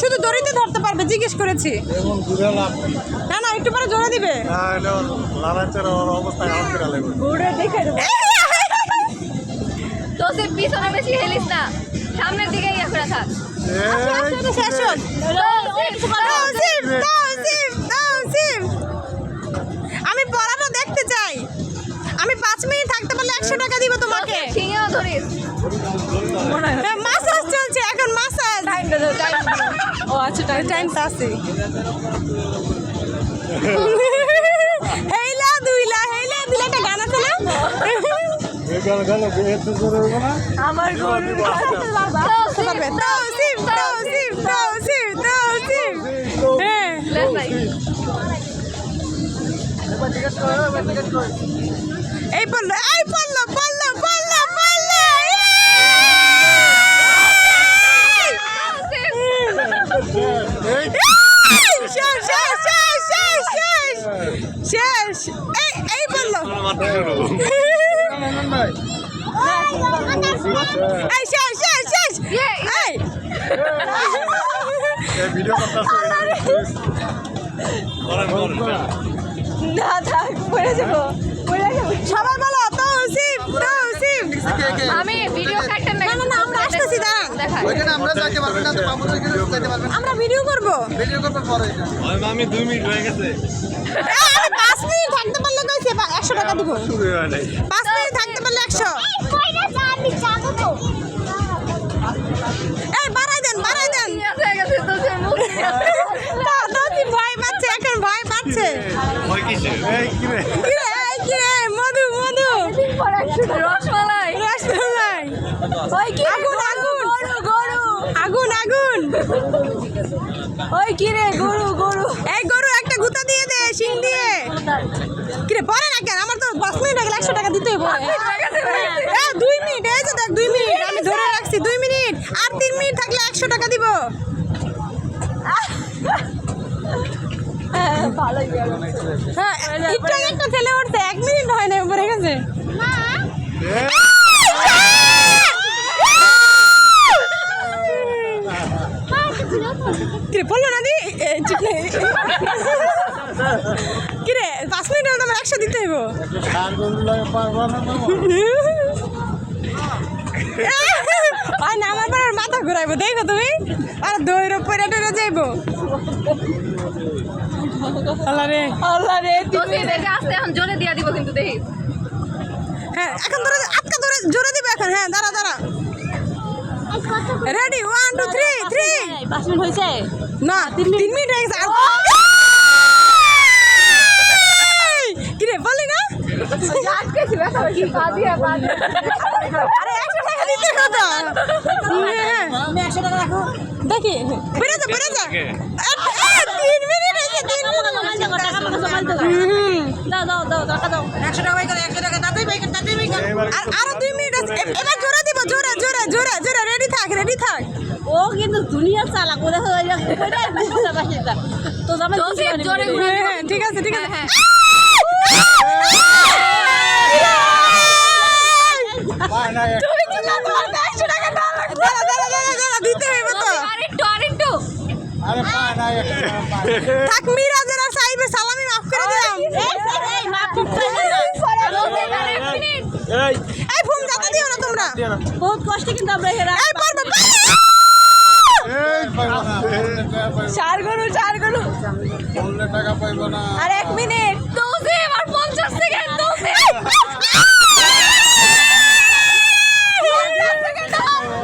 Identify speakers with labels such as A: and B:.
A: শুধু দড়িতে ধরতে পারবে জিজ্ঞেস করেছি? না না একটু পরে জোরে দিবে।
B: তো সে পিছনে বেশি হেলিস না। সামনের দিকে ইয়ে করে থাক।
A: আমি পড়ানো দেখতে চাই। আমি পাঁচ মিনিট থাকতে পারলে একশো টাকা দিব তোমাকে।
B: ধরিস
A: মাসাজ চলছে এখন মাসাজ ও আচ্ছা টাইম টাইম তো আছে হেইলা দুইলা হেইলা দুইলা একটা গান আছে না?
B: আমার গরু
A: হ্যাঁ। এই পড়ল এই পড়ল পড়ল
C: এই
A: শেষ শেষ শেষ এই
C: ভিডিও
A: না থাক পড়ে যাব পড়ে যাব সবাই বলো তৌসিফ তৌসিফ
B: আমি ভিডিও কাটতে
A: না, না, না, আমরা আসতেছি, দাঁড়ান।
D: ওইখানে আমরা যাইতে পারবেন না তো বাবুর ওইখানে যাইতে পারবেন
A: আমরা ভিডিও করব।
D: ভিডিও করবেন পরে। এটা
C: আমি দুই মিনিট হয়ে গেছে
A: এই, আমি পাঁচ মিনিট থাকতে পারলে কইছে একশো টাকা দিব।
C: হয়
A: পাঁচ মিনিট থাকতে পারলে একশো। এই বাড়াই দেন বাড়াই দেন। ভয় পাচ্ছে? এখন ভয় পাচ্ছে। মধু মধু।
B: রসমালাই।
A: রসমালাই। আগুন আগুন। গরু গরু। আগুন আগুন। ওই কি রে গরু গরু। এই গরু একটা গুতা দিয়ে দে শিং দিয়ে কিরে পরে না কেন আমার তো পাঁচ মিনিট হয়ে গেলে একশো টাকা দিতেই পরে এ, দুই মিনিট এই যে দেখ দুই মিনিট আমি ধরে রাখছি দুই মিনিট আর তিন মিনিট থাকলে একশো টাকা দিব। হ্যাঁ একটু একটা ছেলে উঠছে এক মিনিট হয় না পরে গেছে। কিরে বলল না দি কিরে পাঁচ মিনিট তোমার একশো দিতে হইব।
C: পারবা না
A: আর না আমার পর মাথা ঘুরাইবো দেখো তুমি? আর দইর পরে টরে যাইবো। আল্লাহ রে। আল্লাহ রে
B: তো সে দেখে আসতে এখন জোরে দিয়া দিব কিন্তু দেখিস
A: হ্যাঁ এখন ধরে আটকা ধরে জোরে দিবে এখন হ্যাঁ দাঁড়া দাঁড়া। Ready one two three three
E: পাঁচ মিনিট হয়েছে
A: না তিন মিনিট। হয়ে গেছে আর- কিরে বলি না
B: আটকেছি ব্যথা কি পা দিয়া পা দিয়া
A: আরে একশো টাকা দিতে কথা হ্যাঁ
E: আমি একশো টাকা রাখো
A: দেখি বেড়ে যা বেড়ে যা তিন মিনিট হয়েছে তিন আর দুই মিনিট রেডি থাক রেডি থাক
E: ও কিন্তু দুনিয়ার চালাক
A: হ্যাঁ হ্যাঁ, ঠিক আছে ঠিক আছে
B: হ্যাঁ,
C: পায় না এক-
A: তুমি চিল্লা তোমার তো একশো টাকা দেওয়া লাগবে। দাঁড়া, দাঁড়া, দাঁড়া, দাঁড়া, দিতে হইবে তো।
B: আরেকটু আরেকটু
C: আরে পায় না এক টাকা পায় না।
A: থাক, মিরাজের আর সাহিবের সালামি মাফ করে দিলাম।
B: তো সে আর এক মিনিট।
C: এই।
A: এই ফোন যাতে দিও না তোমরা।
E: বহুত কষ্ট কিন্তু আমরা হেরা
A: এই পারবে, পারবে।
C: এই পাইবো না। বললে টাকা পাইবো
A: চার গরু, চার গরু।
C: টাকা পাইবো না।
A: আর